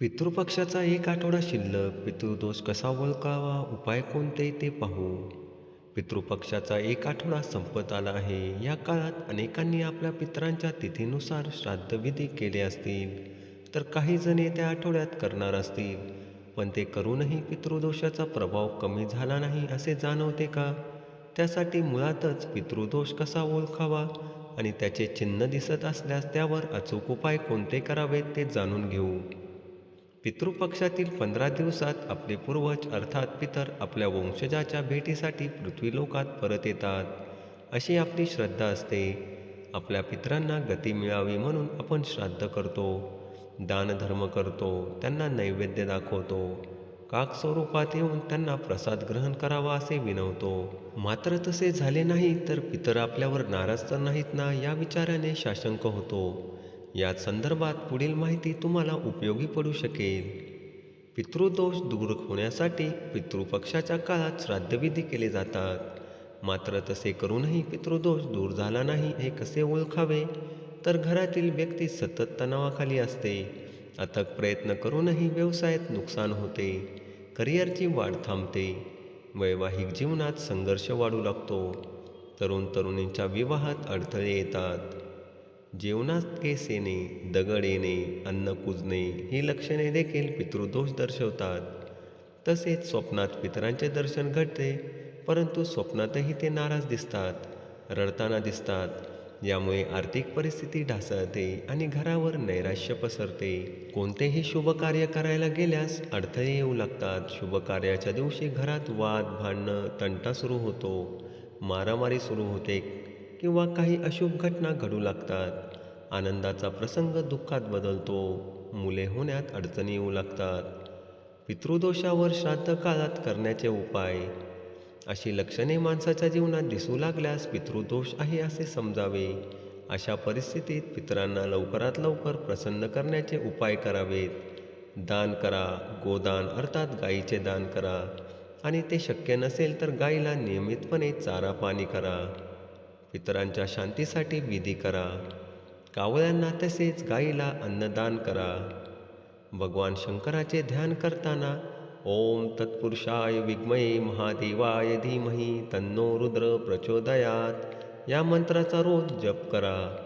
पितृपक्षाचा एक आठवडा शिल्लक पितृदोष कसा ओळखावा उपाय कोणते ते पाहू. पितृपक्षाचा एक आठवडा संपत आला आहे. या काळात अनेकांनी आपल्या पितरांच्या तिथीनुसार श्राद्धविधी केले असतील तर काही जण येत्या आठवड्यात करणार असतील. पण ते करूनही पितृदोषाचा प्रभाव कमी झाला नाही असे जाणवते का? त्यासाठी मुळातच पितृदोष कसा ओळखावा आणि त्याचे चिन्ह दिसत असल्यास त्यावर अचूक उपाय कोणते करावेत ते जाणून घेऊ. पितृपक्षातील पंधरा दिवसात आपले पूर्वज अर्थात पितर आपल्या वंशजाच्या भेटीसाठी पृथ्वीलोकात परत येतात. अशी आपली श्रद्धा असते. आपल्या पितरांना गती मिळावी म्हणून आपण श्राद्ध करतो. दानधर्म करतो. त्यांना नैवेद्य दाखवतो. काक स्वरूपात येऊन त्यांना प्रसाद ग्रहण करावा असे विनवतो. मात्र तसे झाले नाही तर पितर आपल्यावर नाराज तर नाहीत ना या विचाराने शाशंक होतो. या संदर्भात पुढील माहिती तुम्हाला उपयोगी पडू शकेल. पितृदोष दूर होण्यासाठी पितृपक्षाच्या काळात श्राद्धविधी केले जातात. मात्र तसे करूनही पितृदोष दूर झाला नाही हे कसे ओळखावे? तर घरातील व्यक्ती सतत तणावाखाली असते. अथक प्रयत्न करूनही व्यवसायात नुकसान होते. करिअरची वाढ थांबते. वैवाहिक जीवनात संघर्ष वाढू लागतो. तरुण तरुणींच्या विवाहात अडथळे येतात. जेवणात केस येणे दगड येणे अन्न कुजणे ही लक्षणे देखील पितृदोष दर्शवतात. तसेच स्वप्नात पितरांचे दर्शन घडते परंतु स्वप्नातही ते नाराज दिसतात रडताना दिसतात. यामुळे आर्थिक परिस्थिती ढासळते आणि घरावर नैराश्य पसरते. कोणतेही शुभ कार्य करायला गेल्यास अडथळे येऊ लागतात. शुभ कार्याच्या दिवशी घरात वाद भांडणं तंटा सुरू होतो. मारामारी सुरू होते. किंवा काही अशुभ घटना घडू लागतात. आनंदाचा प्रसंग दुःखात बदलतो. मुले होण्यात अडचणी येऊ लागतात. पितृदोषावर श्राद्ध काळात करण्याचे उपाय. अशी लक्षणे माणसाच्या जीवनात दिसू लागल्यास पितृदोष आहे असे समजावे. अशा परिस्थितीत पितरांना लवकरात लवकर प्रसन्न करण्याचे उपाय करावेत. दान करा गोदान अर्थात गायीचे दान करा. आणि ते शक्य नसेल तर गायीला नियमितपणे चारा पाणी करा. इतरांच्या शांतीसाठी विधी करा. कावळ्यांना तसेच गाईला अन्नदान करा. भगवान शंकराचे ध्यान करताना ओम तत्पुरुषाय विग्मये महादेवाय धीमहि तन्नो रुद्र प्रचोदयात. या मंत्राचा रोज जप करा.